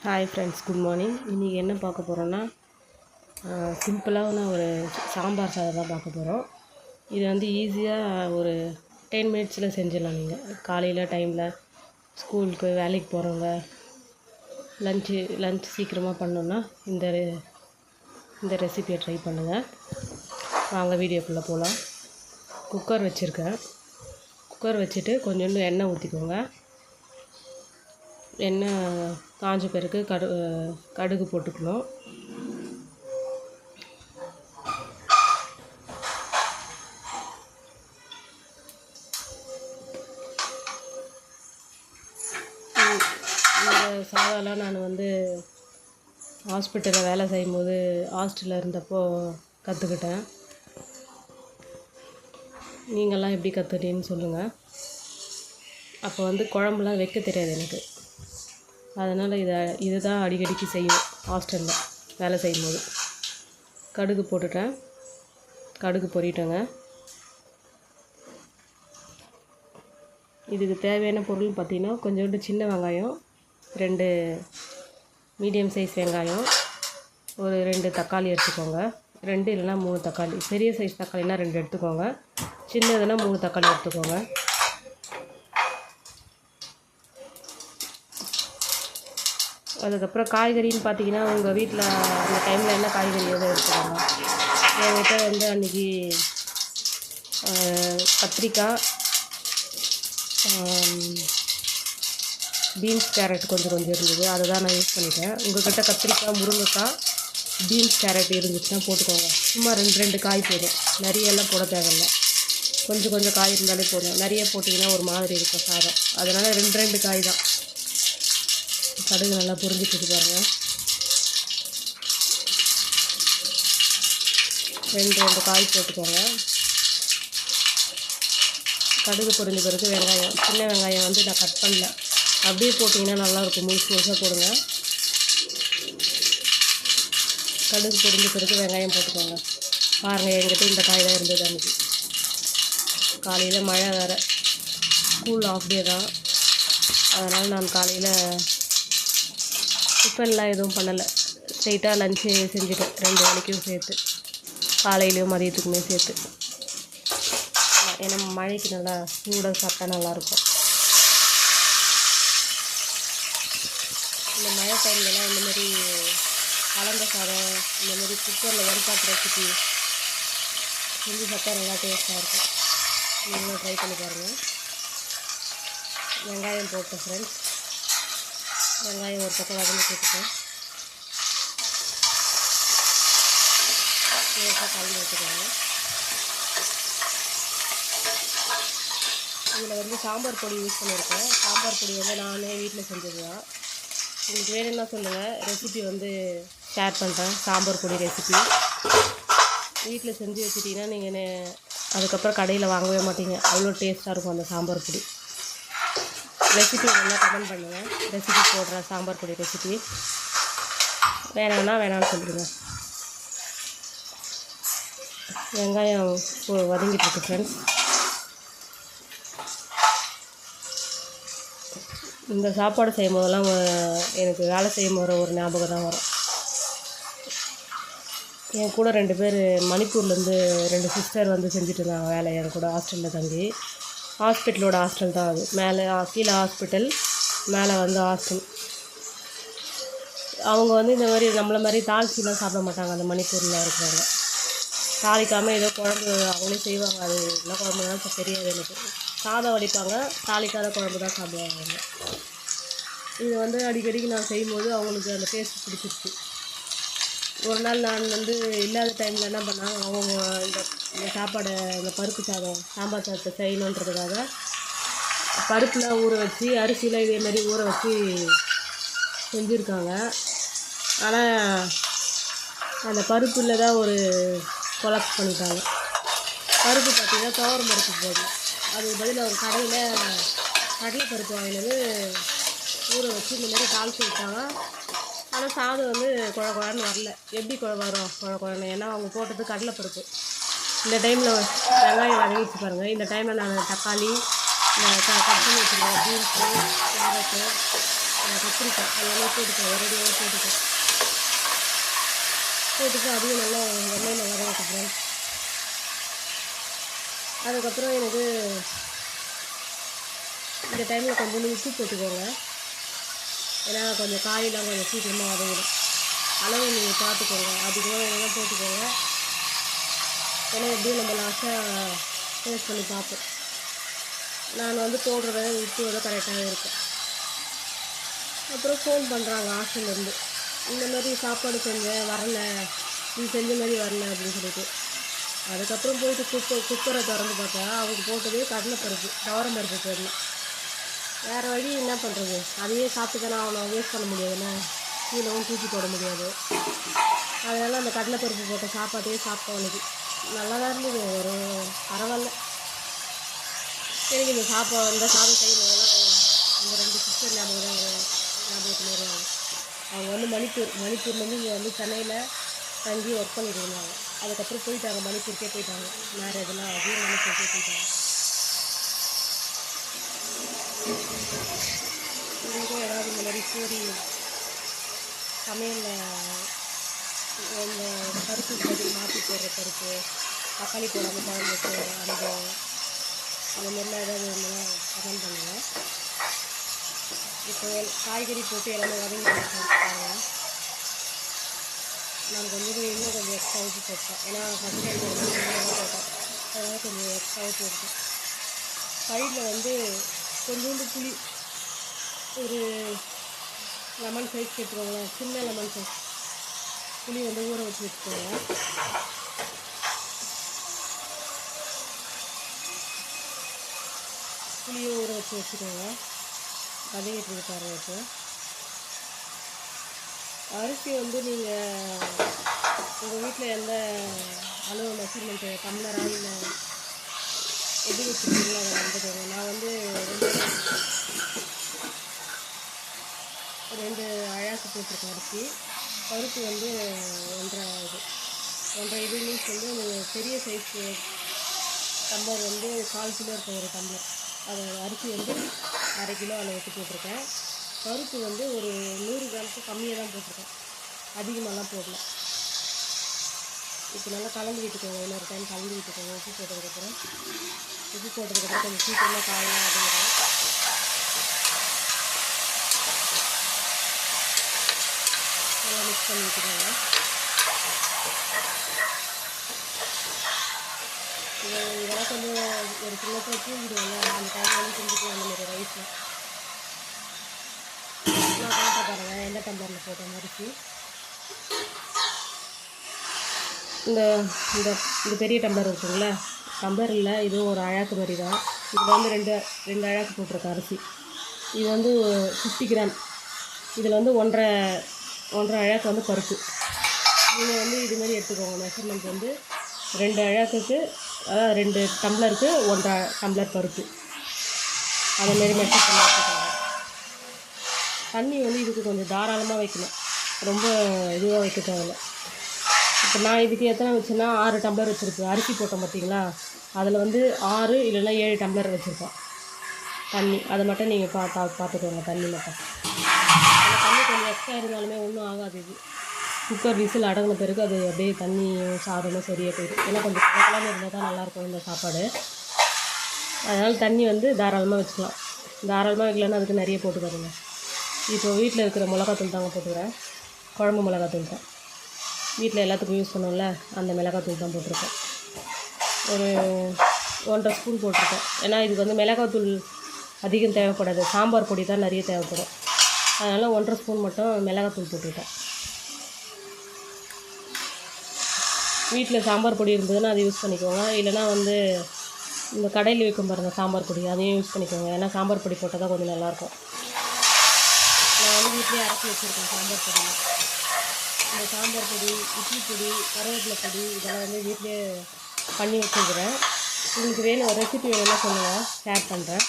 Hi friends good morning இன்றைக்கி என்ன பார்க்க போகிறோன்னா சிம்பிளான ஒரு சாம்பார் சாதம் தான் பார்க்க போகிறோம் இது வந்து ஈஸியாக ஒரு டென் மினிட்ஸில் செஞ்சிடலாம் நீங்கள் காலையில் டைமில் ஸ்கூலுக்கு வேலைக்கு போகிறவங்க லஞ்சு லஞ்ச் சீக்கிரமாக பண்ணோன்னா இந்த ரெ- இந்த ரெசிபியை ட்ரை பண்ணுங்கள் வாங்க வீடியோக்குள்ளே போகலாம் குக்கர் வச்சுருக்கேன். குக்கர் வச்சுட்டு கொஞ்சோண்டு எண்ணெய் ஊற்றிக்கோங்க எண்ணெய் காஞ்ச பிறகு கடு கடுகு போட்டுக்கணும். இந்த- நான் வந்து ஹாஸ்பிட்டலில் வேலை செய்யும்போது ஹாஸ்டலில் இருந்தப்போ கற்றுக்கிட்டேன் நீங்கள்லாம் எப்படி கற்றுக்கிட்டீங்கன்னு சொல்லுங்கள் அப்போ வந்து குழம்புலாம் வைக்க தெரியாது எனக்கு. அதனால் இதை இது தான் அடிக்கடிக்கு செய்வோம் ஹாஸ்டலில் வேலை செய்யும்போது. கடுகு போட்டுட்டேன். கடுகு பொரிட்டேங்க. இதுக்கு தேவையான பொருள் பார்த்திங்கன்னா கொஞ்சோண்டு சின்ன வெங்காயம் ரெண்டு மீடியம் சைஸ் வெங்காயம் ஒரு ரெண்டு தக்காளி எடுத்துக்கோங்க. ரெண்டு இல்லைனா மூணு தக்காளி. பெரிய சைஸ் தக்காளினா ரெண்டு எடுத்துக்கோங்க. சின்னதுன்னா மூணு தக்காளி எடுத்துக்கோங்க. அதுக்கப்புறம் காய்கறின்னு பார்த்தீங்கன்னா உங்கள் வீட்டில் அந்த டைமில் என்ன காய்கறி எதுவும் எடுத்துக்காங்க என்கிட்ட வந்து அன்றைக்கி கத்திரிக்காய் பீன்ஸ் கேரட் கொஞ்சம் கொஞ்சம் இருந்தது. அதை தான் நான் யூஸ் பண்ணிட்டேன். உங்கள்கிட்ட கத்திரிக்காய் முருங்கைக்காய் பீன்ஸ் கேரட் இருந்துச்சுன்னா போட்டுக்கோங்க. சும்மா ரெண்டு ரெண்டு காய் போதும். நிறைய எல்லாம் போட தேவையில்ல. கொஞ்சம் கொஞ்சம் காய் இருந்தாலே போதும். நிறைய போட்டிங்கன்னா ஒரு மாதிரி இருக்கும் சாதம். அதனால் ரெண்டு ரெண்டு காய் தான். கடுகு நல்லா பொரிஞ்சிட்டு பாருங்கள் ரெண்டு ரெண்டு காய் போட்டுக்கோங்க. கடுகு பொரிஞ்ச பிறகு வெங்காயம் சின்ன வெங்காயம் வந்து நான் கட் பண்ணல. அப்படியே போட்டிங்கன்னா நல்லாயிருக்கும். முழுசு முழுசாக போடுங்க. கடுகு பொரிஞ்ச பிறகு வெங்காயம் போட்டுக்கோங்க. பாருங்கள் என்கிட்ட இந்த காய் தான் இருந்தது அன்றைக்கி காலையில் மழை வேறு. ஸ்கூல் ஆஃப் டே தான். அதனால் நான் காலையில் டிஃபன்லாம் எதுவும் பண்ணலை. ஸ்ட்ரெயிட்டாக லஞ்சு செஞ்சுட்டேன் ரெண்டு வேலைக்கும் சேர்த்து. காலையிலையும் மதியத்துக்குமே சேர்த்து. ஏன்னா மழைக்கு நல்லா சூடாக சாப்பிட்டா நல்லாயிருக்கும். இந்த மழை டைம்லலாம் இந்த மாதிரி கலந்த சாதம் இந்த மாதிரி குக்கரில் வெண்பாட்டு ரெசிபி செஞ்சு சாப்பிட்டா நல்லா டேஸ்ட்டாக இருக்கும். நீங்களும் ட்ரை பண்ணி பாருங்கள் வெங்காயம் போட்டேன் ஃப்ரெண்ட்ஸ் வெங்காயம் ஒரு பக்கம் வதங்கி போட்டுட்டேன் லேசாக கலந்து வச்சுக்கோங்க இதில் வந்து சாம்பார் பொடி யூஸ் பண்ணியிருக்கேன். சாம்பார் பொடி வந்து நானே வீட்டில் செஞ்சது தான் உங்களுக்கு வேணும்னா சொல்லுங்கள் ரெசிபி வந்து ஷேர் பண்ணுறேன் சாம்பார் பொடி ரெசிபி வீட்டில் செஞ்சு வச்சுட்டிங்கன்னா நீங்கள் அதுக்கப்புறம் கடையில் வாங்கவே மாட்டீங்க. அவ்வளோ டேஸ்ட்டாக இருக்கும் அந்த சாம்பார் பொடி. ரெசிபி வேணா கமெண்ட் பண்ணுங்கள் ரெசிபி போடுறேன் சாம்பார் பொடி ரெசிபி வேணாம்னா வேணாம்னு சொல்லிடுங்க. வெங்காயம் இப்போ வதங்கிட்டு இருக்கு ஃப்ரெண்ட்ஸ் இந்த சாப்பாடு செய்யும் போதெல்லாம் எனக்கு வேலை செய்யும் போகிற ஒரு ஞாபகம் தான் வரும். என் கூட ரெண்டு பேர் மணிப்பூர்லேருந்து ரெண்டு சிஸ்டர் வந்து செஞ்சுட்டு இருந்தாங்க வேலை. என் கூட ஹாஸ்டலில் தங்கி. ஹாஸ்பிட்டலோட ஹாஸ்டல் தான் அது. மேலே கீழே ஹாஸ்பிட்டல் மேலே வந்து ஹாஸ்டல். அவங்க வந்து இந்த மாதிரி நம்மளை மாதிரி தாளிச்சிலாம் சாப்பிட மாட்டாங்க. அந்த மணிப்பூரில் இருக்கிறவங்க. தாளிக்காமல் ஏதோ குழம்பு அவங்களே செய்வாங்க. அது என்ன குழம்பு தான் தெரியாது எனக்கு. சாதம் வடிப்பாங்க. தாளிக்காத குழம்பு தான் சாப்பிடுவாங்க இது வந்து அடிக்கடிக்கு நான் செய்யும்போது அவங்களுக்கு அந்த டேஸ்ட் பிடிச்சிருச்சு. ஒரு நாள் நான் வந்து இல்லாத டைமில் என்ன பண்ணாங்க அவங்க இந்த இந்த சாப்பாடை இந்த பருப்பு சாதம் சாம்பார் சாதத்தை செய்யணுன்றதுக்காக பருப்பில் ஊற வச்சு அரிசியில் இதேமாதிரி ஊற வச்சு செஞ்சுருக்காங்க. ஆனால் அந்த பருப்பில் தான் ஒரு கொலாப்ஸ் பண்ணிட்டாங்க. பருப்பு பார்த்தீங்கன்னா துவரம் பருப்பு போதும். அதுக்கு பதில் அவங்க கடையில் கடலை பருப்பு வாங்கினது ஊற வச்சு இந்த மாதிரி தாளிச்சு விட்டாங்க. ஆனால் சாதம் வந்து குழ குழான்னு வரல. எப்படி குழ வரும்? குழ குழன்னு. ஏன்னா அவங்க போட்டது கடலைப்பருப்பு. இந்த டைமில் வெங்காயம் வதங்கிச்சு பாருங்கள் இந்த டைமில் நான் தக்காளி இந்த க கட் பண்ணி வச்சுருக்கேன். பீன்ஸு கேரட்டு கத்திரிக்காய். எல்லாமே போட்டுக்கேன் ஒரேடியாக போட்டுக்கேன் போட்டுட்டு அதையும் நல்லா எண்ணெயில் வதங்கட்டுறேன் அதுக்கப்புறம் எனக்கு இந்த டைமில் கொஞ்சம் உப்பு போட்டுக்கோங்க. ஏன்னா கொஞ்சம் காயெல்லாம் கொஞ்சம் சீக்கிரமாக வதங்கிடும். அளவு நீங்கள் பார்த்துக்கோங்க. அதிகமாக வேணால் போட்டுக்கோங்க. ஏன்னா எப்படியும் நம்ம லாஸ்ட்டாக டேஸ்ட் பண்ணி பார்ப்போம். நான் வந்து போடுறத உப்பு வந்து கரெக்டாக இருக்கும். அப்புறம் ஃபோன் பண்ணுறாங்க ஹாஸ்டல்லேருந்து இந்த மாதிரி சாப்பாடு செஞ்சேன் வரல நீ செஞ்ச மாதிரி வரல அப்படின்னு சொல்லிட்டு. அதுக்கப்புறம் போயிட்டு குக்கர் குக்கரை திறந்து பார்த்தா அவங்க கடலை கடலைப்பருப்பு துவரம் பருப்பு போடலாம் வேறு வழி என்ன பண்ணுறது அதையே சாப்பிட்டு தானே அவனை வேஸ்ட் பண்ண முடியாதுல்ல கீழவும் தூக்கி போட முடியாது. அதனால் அந்த கடலைப்பருப்பு போட்ட சாப்பாட்டையே சாப்பிட்டோம் அவனுக்கு நல்லா தான் இருந்தது. ஒரு பரவாயில்ல. எனக்கு இந்த சாப்பாடு இந்த சாதம் செய்யணும். இந்த ரெண்டு சிஸ்டர் ஞாபகம் தான். ஞாபகத்தில் வருவாங்க. அவங்க வந்து மணிப்பூர் மணிப்பூர்லேருந்து இங்கே வந்து சென்னையில் தங்கி ஒர்க் பண்ணிட்டு இருந்தாங்க. அதுக்கப்புறம் போயிட்டாங்க. மணிப்பூருக்கே போயிட்டாங்க. மேரேஜெல்லாம் ஆகி மணிப்பூருக்கே போயிட்டாங்க. உங்களுக்கும் ஏதாவது இந்த மாதிரி சமையலில் இந்த பருப்பு பதில் மாற்றி போடுற பருப்பு தக்காளி போடாமல் குழம்பு வச்சு அனுபவம் அந்த மாதிரிலாம் ஏதாவது இருந்தால் கமெண்ட் பண்ணுங்கள் இப்போ காய்கறி போட்டு எல்லாமே வதங்கி வச்சுருக்காங்க. நான் கொஞ்சம் இன்னும் கொஞ்சம் எக்ஸ்ட்ரா ஊற்றி போட்டேன். ஏன்னா ஃபஸ்ட் டைம் போட்டேன். அதனால் கொஞ்சம் எக்ஸ்ட்ரா ஊற்றி போட்டேன். சைடில் வந்து கொஞ்சோண்டு புளி ஒரு லெமன் சைஸ் எடுத்துக்கோங்களேன் சின்ன லெமன் சைஸ் புளி வந்து ஊற வச்சு வச்சுக்கோங்க புளியை ஊற வச்சு வச்சுக்கோங்க. வதங்கிட்டு இருக்கு பாருங்க இப்போ. அரிசி வந்து நீங்கள் உங்கள் வீட்டில் எந்த அளவு மெஷர்மெண்ட்டு டம்ளரா இல்லை எது வச்சுருக்கீங்களோ அதை வந்து ரெண்டு ரெண்டு அழாக்கு அரிசி பருப்பு வந்து ஒன்றரை இது. ஒன்றரை இது மீன்ஸ் வந்து நீங்கள் பெரிய சைஸ் டம்ளர் வந்து கால் கிலோ இருக்க ஒரு டம்ளர் அது அரிசி வந்து அரை கிலோ அளவுக்கு போட்டிருக்கேன். பருப்பு வந்து ஒரு நூறு கிராமுக்கு கம்மியாக தான் போட்டிருக்கேன். அதிகமாகலாம் போடல. இப்போ நல்லா கலந்து விட்டுக்கோங்க. இன்னொரு டைம் கலந்து விட்டுக்கோங்க. உப்பு போட்டதுக்கப்புறம். உப்பு போட்டதுக்கப்புறம் கொஞ்சம் சீக்கிரமாக காயலாம் அப்படிங்கிறோம் நல்லா மிக்ஸ் பண்ணி இதெல்லாம் கொஞ்சம் ஒரு சின்ன பேர் அந்த டைம் வந்து செஞ்சுக்கலாம் அந்த மாதிரி நான் காட்ட பாருங்க எந்த டம்ளரில் போட்டேன் அரிசி இந்த இந்த இந்த பெரிய டம்ளர் இருக்குங்களா டம்ளர் இல்லை இதுவும் ஒரு அழாக்கு மாதிரி தான். இதில் வந்து ரெண்டு ரெண்டு அழாக்கு போட்டிருக்கேன் அரிசி. இது வந்து ஃபிஃப்டி கிராம் இதில் வந்து ஒன்றரை ஒன்றரை அழாக்கு வந்து பருப்பு. நீங்கள் வந்து இது மாதிரி எடுத்துக்கோங்க. மெஷர்மெண்ட் வந்து ரெண்டு அழாக்குக்கு அதாவது ரெண்டு டம்ளருக்கு ஒன்றரை டம்ளர் பருப்பு. அதை மாரி மெஷர் பண்ணி எடுத்துக்கோங்க. தண்ணி வந்து இதுக்கு கொஞ்சம் தாராளமாக வைக்கணும். ரொம்ப இதுவாக வைக்க தேவையில்ல. இப்போ நான் இதுக்கு எத்தனை வச்சேன்னா ஆறு டம்ளர் வச்சுருப்பேன் அரிசி போட்டோம் பார்த்தீங்களா அதில் வந்து ஆறு இல்லைன்னா ஏழு டம்ளர் வச்சுருப்பேன் தண்ணி. அதை மட்டும் நீங்கள் பார்த்தா பார்த்துக்கோங்க தண்ணி மட்டும். கொஞ்சம் எக்ஸ்ட்ரா இருந்தாலுமே ஒன்றும் ஆகாது இது. குக்கர் விசில் அடங்கின பிறகு அது அப்படியே தண்ணி சாதமும் சரியாக போயிடும். ஏன்னா கொஞ்சம் கலக்கலாமல் இருந்தால் தான் நல்லாயிருக்கும் இந்த சாப்பாடு. அதனால் தண்ணி வந்து தாராளமாக வச்சுக்கலாம். தாராளமாக வைக்கலன்னா அதுக்கு நிறைய போட்டுக்காதுங்க. இப்போ வீட்டில் இருக்கிற மிளகாத்தூள் தாங்க போட்டுக்கிறேன். குழம்பு மிளகாத்தூள் தான். வீட்டில் எல்லாத்துக்கும் யூஸ் பண்ணோம்ல அந்த மிளகாத்தூள் தான் போட்டிருக்கேன். ஒரு ஒன்றரை ஸ்பூன் போட்டிருக்கேன். ஏன்னா இதுக்கு வந்து மிளகாத்தூள் அதிகம் தேவைப்படாது. சாம்பார் பொடி தான் நிறைய தேவைப்படும். அதனால் ஒன்றரை ஸ்பூன் மட்டும் மிளகாத்தூள் போட்டுக்கிட்டேன். வீட்டில் சாம்பார் பொடி இருந்ததுன்னா அதை யூஸ் பண்ணிக்கோங்க. இல்லைன்னா வந்து இந்த கடையில் விற்கும் பாருங்கள் சாம்பார் பொடி அதையும் யூஸ் பண்ணிக்கோங்க. ஏன்னா சாம்பார் பொடி போட்டால் தான் கொஞ்சம் நல்லாயிருக்கும். நான் வந்து வீட்லேயே அரைச்சி வச்சுருக்கேன் சாம்பார் பொடி. இந்த சாம்பார் பொடி இட்லி பொடி கருவேப்பிலை பொடி இதெல்லாம் வந்து வீட்லேயே பண்ணி வச்சுருக்கிறேன். உங்களுக்கு வேணும் ரெசிபி வேணும்னா சொல்லுங்கள் ஷேர் பண்ணுறேன்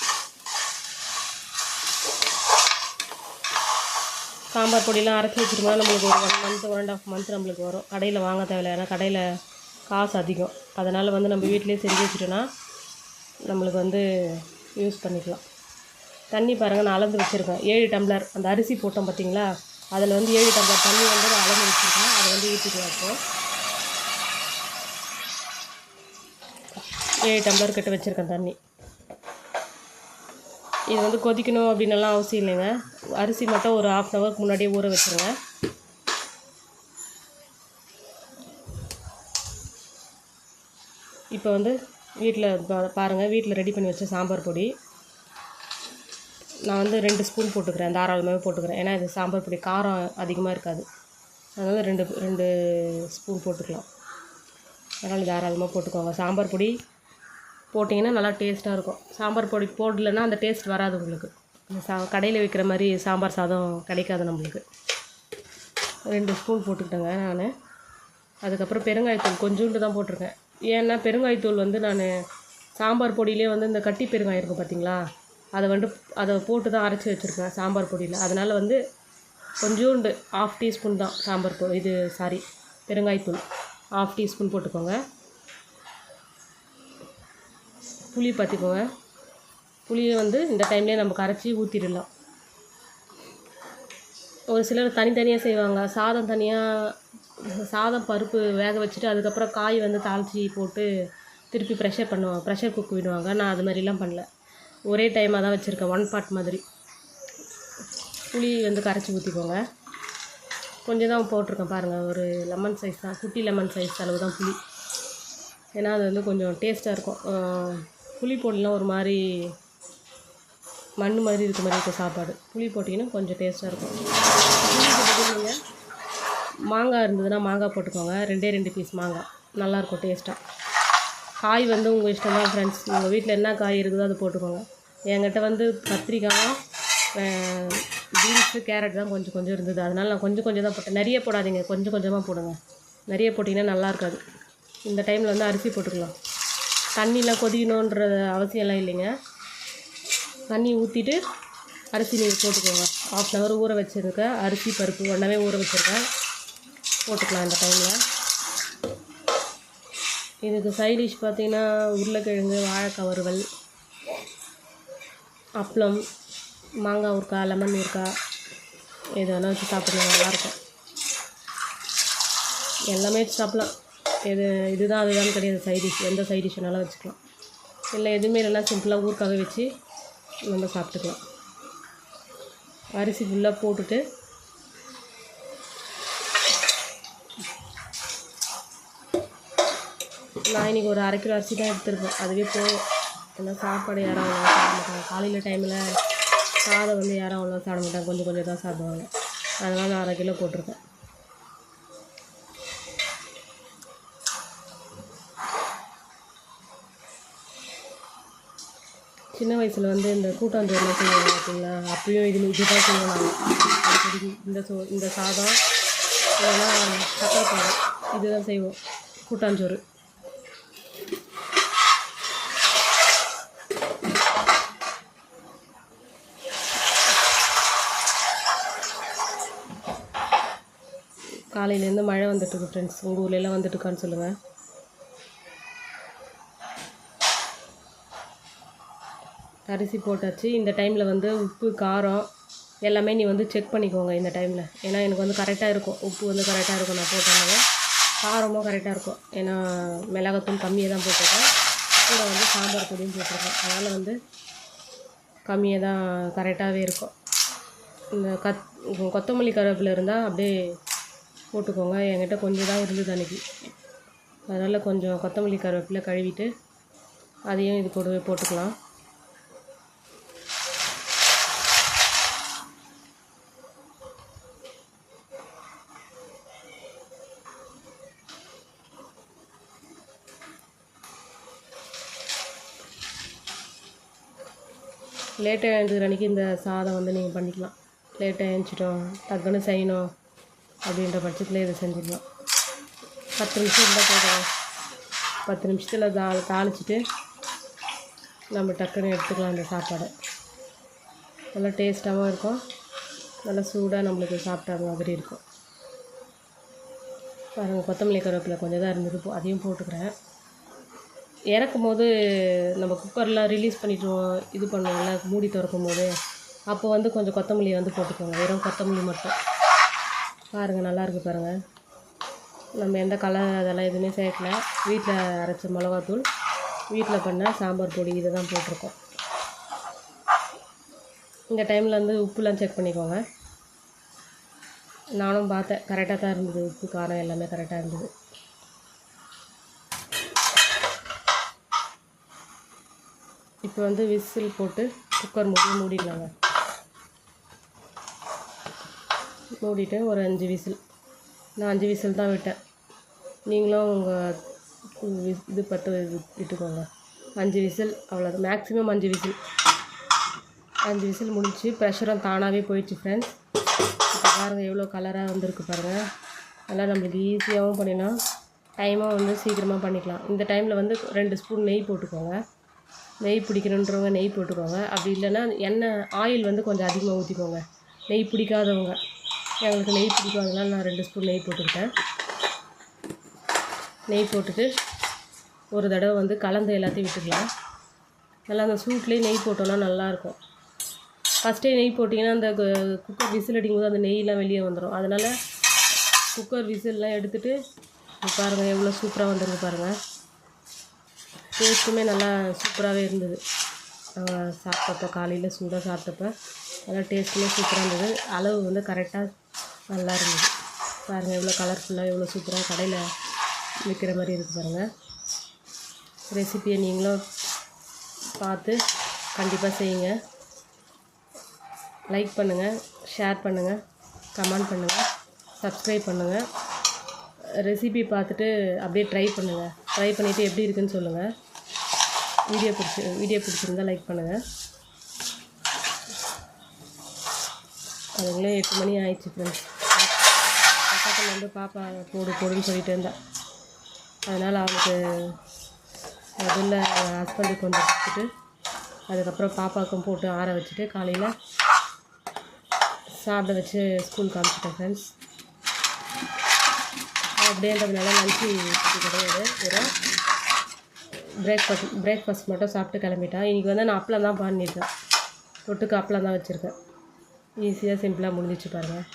சாம்பார் பொடியெலாம் அரைச்சி வச்சுருந்தா நம்மளுக்கு ஒரு one month one and half month நம்மளுக்கு வரும். கடையில் வாங்க தேவையில்ல. ஏன்னா கடையில் காசு அதிகம். அதனால் வந்து நம்ம வீட்டிலேயே செஞ்சு வச்சுட்டோன்னா நம்மளுக்கு வந்து யூஸ் பண்ணிக்கலாம். தண்ணி பாருங்கள் நான் அளந்து வச்சுருக்கேன். ஏழு டம்ளர். அந்த அரிசி போட்டோம் பார்த்தீங்களா அதில் வந்து ஏழு டம்ளர் தண்ணி வந்து நான் அளந்து வச்சுருக்கேன். அதை வந்து ஊற்றிக்கலாம் வைப்போம் ஏழு டம்ளர் கிட்ட வச்சுருக்கேன் தண்ணி. இது வந்து கொதிக்கணும் அப்படின்னலாம் அவசியம் இல்லைங்க. அரிசி மட்டும் ஒரு ஆஃப் அன் ஹவருக்கு முன்னாடியே ஊற வச்சுருங்க. இப்போ வந்து வீட்டில் பாருங்கள் வீட்டில் ரெடி பண்ணி வச்ச சாம்பார் பொடி. நான் வந்து ரெண்டு ஸ்பூன் போட்டுக்கிறேன் தாராளமாகவே போட்டுக்கிறேன். ஏன்னா இது சாம்பார் பொடி காரம் அதிகமாக இருக்காது. அதனால் ரெண்டு ரெண்டு ஸ்பூன் போட்டுக்கலாம். அதனால் தாராளமாக போட்டுக்கோங்க. சாம்பார் பொடி போட்டிங்கன்னா நல்லா டேஸ்ட்டாக இருக்கும். சாம்பார் பொடி போடலைன்னா அந்த டேஸ்ட் வராது உங்களுக்கு. இந்த சா கடையில் விற்கிற மாதிரி சாம்பார் சாதம் கிடைக்காது நம்மளுக்கு. ரெண்டு ஸ்பூன் போட்டுக்கிட்டேங்க நான். அதுக்கப்புறம் பெருங்காயத்தூள் கொஞ்சோண்டு தான் போட்டிருக்கேன். ஏன்னா பெருங்காயத்தூள் வந்து நான் சாம்பார் பொடியிலே வந்து இந்த கட்டி பெருங்காயம் இருக்கும் பார்த்தீங்களா? அதை வந்து அதை போட்டு தான் அரைச்சி வச்சுருக்கேன் சாம்பார் பொடியில். அதனால் வந்து கொஞ்சோண்டு ஆஃப் டீஸ்பூன் தான் சாம்பார் பொடி இது சாரி பெருங்காயத்தூள். ஆஃப் டீஸ்பூன் போட்டுக்கோங்க. புளி பார்த்துக்கோங்க. புளியை வந்து இந்த டைம்லேயே நம்ம கரைச்சி ஊற்றிடலாம் ஒரு சிலர் தனித்தனியாக செய்வாங்க. சாதம் தனியாக சாதம் பருப்பு வேக வச்சுட்டு அதுக்கப்புறம் காய் வந்து தாளித்து போட்டு திருப்பி ப்ரெஷர் பண்ணுவாங்க ப்ரெஷர் குக் விடுவாங்க. நான் அது மாதிரிலாம் பண்ணல. ஒரே டைமாக தான் வச்சுருக்கேன். ஒன் பார்ட் மாதிரி. புளி வந்து கரைச்சி ஊற்றிக்கோங்க கொஞ்சம் தான் போட்டிருக்கேன் பாருங்கள் ஒரு லெமன் சைஸ் தான். குட்டி லெமன் சைஸ் அளவு தான் புளி. ஏன்னா அது வந்து கொஞ்சம் டேஸ்ட்டாக இருக்கும். புளி போடலாம் ஒரு மாதிரி மண் மாதிரி இருக்க மாதிரி இருக்கும் சாப்பாடு. புளி போட்டிங்கன்னா கொஞ்சம் டேஸ்ட்டாக இருக்கும். நீங்கள் மாங்காய் இருந்ததுன்னா மாங்காய் போட்டுக்கோங்க. ரெண்டே ரெண்டு பீஸ் மாங்காய். நல்லாயிருக்கும் டேஸ்ட்டாக காய் வந்து உங்கள் இஷ்டம் தான் ஃப்ரெண்ட்ஸ் உங்கள் வீட்டில் என்ன காய் இருக்குதோ அதை போட்டுக்கோங்க. என்கிட்ட வந்து கத்திரிக்காயும் பீன்ஸு கேரட் தான் கொஞ்சம் கொஞ்சம் இருந்தது. அதனால் நான் கொஞ்சம் கொஞ்சம் தான் போட்டேன். நிறைய போடாதீங்க. கொஞ்சம் கொஞ்சமாக போடுங்க. நிறைய போட்டிங்கன்னா நல்லா இருக்காது. இந்த டைமில் வந்து அரிசி போட்டுக்கலாம். தண்ணிலாம் கொதிக்கணுன்ற அவசியம்லாம் இல்லைங்க. தண்ணி ஊற்றிட்டு அரிசி நீர் போட்டுக்கோங்க. ஆஃப் அன் ஹவர் ஊற வச்சுருக்கேன் அரிசி பருப்பு ஒன்றாவே ஊற வச்சுருக்கேன் போட்டுக்கலாம் இந்த டைமில் இதுக்கு சைடிஷ் பார்த்திங்கன்னா பார்த்தீங்கன்னா உருளைக்கிழங்கு வாழைக்காய் வறுவல் அப்பளம் மாங்காய் ஊறுக்காய் லெமன் ஊறுக்காய் எது வேணால் வச்சு சாப்பிடலாம் நல்லாயிருக்கும் எல்லாமே வச்சு சாப்பிட்லாம். எது இதுதான் அதுதான் கிடையாது. சைட் டிஷ் எந்த சைட் டிஷ் வேணாலும் வச்சுக்கலாம். இல்லை எதுவுமே இல்லைன்னா சிம்பிளாக ஊறுக்காக வச்சு நம்ம சாப்பிட்டுக்கலாம். அரிசி ஃபுல்லாக போட்டுட்டு நான் இன்றைக்கி ஒரு அரை கிலோ அரிசி தான் எடுத்துருக்கேன். அதுவே போதும். ஏன்னா சாப்பாடு யாரும் அவ்வளோ சாப்பிட மாட்டாங்க. காலையில் டைமில் சாதம் வந்து யாரும் அவ்வளோ சாப்பிட மாட்டாங்க. கொஞ்சம் கொஞ்சம் தான் சாப்பிடுவாங்க. அதனால் நான் அரை கிலோ போட்டிருக்கேன். சின்ன வயசில் வந்து இந்த கூட்டாஞ்சோறுலாம் செய்வாங்க பார்த்தீங்களா அப்பயும் இது இது செய்வோம் அடிக்கடி இந்த சோ இந்த சாதம் இல்லைன்னா சக்கரை சாதம் இதுதான் செய்வோம். கூட்டாஞ்சோறு காலையிலேருந்து மழை வந்துட்டுருக்கு ஃப்ரெண்ட்ஸ் உங்கள் ஊர்லெலாம் வந்துட்டுருக்கான்னு சொல்லுங்கள் அரிசி போட்டாச்சு. இந்த டைமில் வந்து உப்பு காரம் எல்லாமே நீ வந்து செக் பண்ணிக்கோங்க இந்த டைமில் ஏன்னா எனக்கு வந்து கரெக்டாக இருக்கும். உப்பு வந்து கரெக்டாக இருக்கும் நான் போட்டனால காரமும் கரெக்டாக இருக்கும். ஏன்னா மிளகாத்தூள் கம்மியாக தான் போட்டிருக்கேன். கூட வந்து சாம்பார் பொடியும் போட்டிருக்கேன். அதனால் வந்து கம்மியாக தான் கரெக்டாகவே இருக்கும். இந்த கத் கொத்தமல்லி கருவேப்பில் இருந்தால் அப்படியே போட்டுக்கோங்க. என்கிட்ட கொஞ்சம் தான் இருந்தது அன்றைக்கி அதனால் கொஞ்சம் கொத்தமல்லி கருவேப்பில் கழுவிட்டு அதையும் இது கூடவே போட்டுக்கலாம். லேட்டாக எழுந்துக்கிற அன்றைக்கி இந்த சாதம் வந்து நீங்கள் பண்ணிக்கலாம். லேட்டாக எழுந்துச்சிட்டோம் டக்குன்னு செய்யணும் அப்படின்ற பட்சத்தில் இதை செஞ்சுக்கலாம் பத்து நிமிஷம் இருந்தால் போதும் பத்து நிமிஷத்தில் தா தாளிச்சிட்டு நம்ம டக்குன்னு எடுத்துக்கலாம் இந்த சாப்பாடை. நல்லா டேஸ்ட்டாகவும் இருக்கும். நல்லா சூடாக நம்மளுக்கு சாப்பிட்டா மாதிரி இருக்கும். பாருங்கள் கொத்தமல்லி கருவேப்பிலை கொஞ்சம் தான் இருந்தது. அதையும் போட்டுக்கிறேன். இறக்கும் போது நம்ம குக்கரில் ரிலீஸ் பண்ணிட்டு இது பண்ணுவோம்ல மூடி திறக்கும் போது அப்போ வந்து கொஞ்சம் கொத்தமல்லி வந்து போட்டுக்கோங்க. வெறும் கொத்தமல்லி மட்டும். பாருங்கள் நல்லாயிருக்கு பாருங்கள் நம்ம எந்த கலர் அதெல்லாம் எதுவுமே சேர்க்கல. வீட்டில் அரைச்ச மிளகாத்தூள் வீட்டில் பண்ண சாம்பார் பொடி இதை தான் போட்டிருக்கோம். இந்த டைமில் வந்து உப்புலாம் செக் பண்ணிக்கோங்க. நானும் பார்த்தேன். கரெக்டாக தான் இருந்தது. உப்பு காரம் எல்லாமே கரெக்டாக இருந்தது. இப்போ வந்து விசில் போட்டு குக்கர் மூடி மூடிடலாங்க. மூடிட்டு ஒரு அஞ்சு விசில். நான் அஞ்சு விசில் தான் விட்டேன். நீங்களும் உங்கள் இது பத்து விட்டுக்கோங்க. அஞ்சு விசில் அவ்வளோதான் மேக்ஸிமம் அஞ்சு விசில். அஞ்சு விசில் முடிச்சு ப்ரெஷரும் தானாகவே போயிடுச்சு ஃப்ரெண்ட்ஸ் இப்போ பாருங்கள் எவ்வளோ கலராக வந்திருக்கு பாருங்கள் நல்லா நம்மளுக்கு ஈஸியாகவும் பண்ணிடலாம். டைமாக வந்து சீக்கிரமாக பண்ணிக்கலாம். இந்த டைமில் வந்து ரெண்டு ஸ்பூன் நெய் போட்டுக்கோங்க. நெய் பிடிக்கணுன்றவங்க நெய் போட்டுக்கோங்க. அப்படி இல்லைன்னா எண்ணெய் ஆயில் வந்து கொஞ்சம் அதிகமாக ஊற்றிக்கோங்க நெய் பிடிக்காதவங்க. எங்களுக்கு நெய் பிடிக்காதனால நான் ரெண்டு ஸ்பூன் நெய் போட்டுக்கிட்டேன். நெய் போட்டுட்டு ஒரு தடவை வந்து கலந்து எல்லாத்தையும் விட்டுக்கலாம். நல்லா அந்த சூட்லேயே நெய் போட்டோன்னா நல்லாயிருக்கும். ஃபஸ்ட்டே நெய் போட்டிங்கன்னா அந்த குக்கர் விசில் அடிக்கும்போது அந்த நெய்லாம் வெளியே வந்துடும் அதனால் குக்கர் விசில்லாம் எடுத்துகிட்டு பாருங்கள் எவ்வளோ சூப்பராக வந்துருக்கு பாருங்கள் டேஸ்ட்டுமே நல்லா சூப்பராகவே இருந்தது. நாங்கள் சாப்பிட்டப்ப காலையில் சூடாக சாப்பிட்டப்ப நல்லா டேஸ்ட்டுமே சூப்பராக இருந்தது. அளவு வந்து கரெக்டாக நல்லா இருந்தது. பாருங்கள் எவ்வளோ கலர்ஃபுல்லாக எவ்வளோ சூப்பராக கடையில் விற்கிற மாதிரி இருக்குது பாருங்கள் ரெசிபியை நீங்களும் பார்த்து கண்டிப்பாக செய்யுங்க. லைக் பண்ணுங்கள் ஷேர் பண்ணுங்கள் கமெண்ட் பண்ணுங்கள் சப்ஸ்கிரைப் பண்ணுங்கள் ரெசிபி பார்த்துட்டு அப்படியே ட்ரை பண்ணுங்கள் ட்ரை பண்ணிவிட்டு எப்படி இருக்குன்னு சொல்லுங்கள் வீடியோ பிடிச்சி வீடியோ பிடிச்சிருந்தா லைக் பண்ணுங்கள் அதுங்களே எட்டு மணி ஆயிடுச்சு ஃப்ரெண்ட்ஸ் பக்கத்தில் வந்து பாப்பா போடு போடுன்னு சொல்லிட்டு இருந்தா. அதனால் அவனுக்கு முதல்ல ஹஸ்பண்டுக்கு கொண்டு கொடுத்துட்டு அதுக்கப்புறம் பாப்பாவுக்கும் போட்டு ஆற வச்சுட்டு காலையில் சாப்பிட வச்சு ஸ்கூலுக்கு அனுப்பிச்சிட்டேன் ஃப்ரெண்ட்ஸ் அப்படின்றதுனால லஞ்சு கிடையாது. வெறும் பிரேக்ஃபாஸ்ட் பிரேக்ஃபாஸ்ட் மட்டும் சாப்பிட்டு கிளம்பிட்டான் இன்றைக்கி வந்து நான் அப்பளம் தான் பண்ணியிருக்கேன். தொட்டுக்கு அப்பளம் தான் வச்சுருக்கேன். ஈஸியாக சிம்பிளாக முடிஞ்சிச்சு பாருங்கள்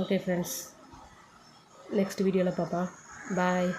ஓகே ஃப்ரெண்ட்ஸ் நெக்ஸ்ட் வீடியோவில் பார்ப்போம் பாய்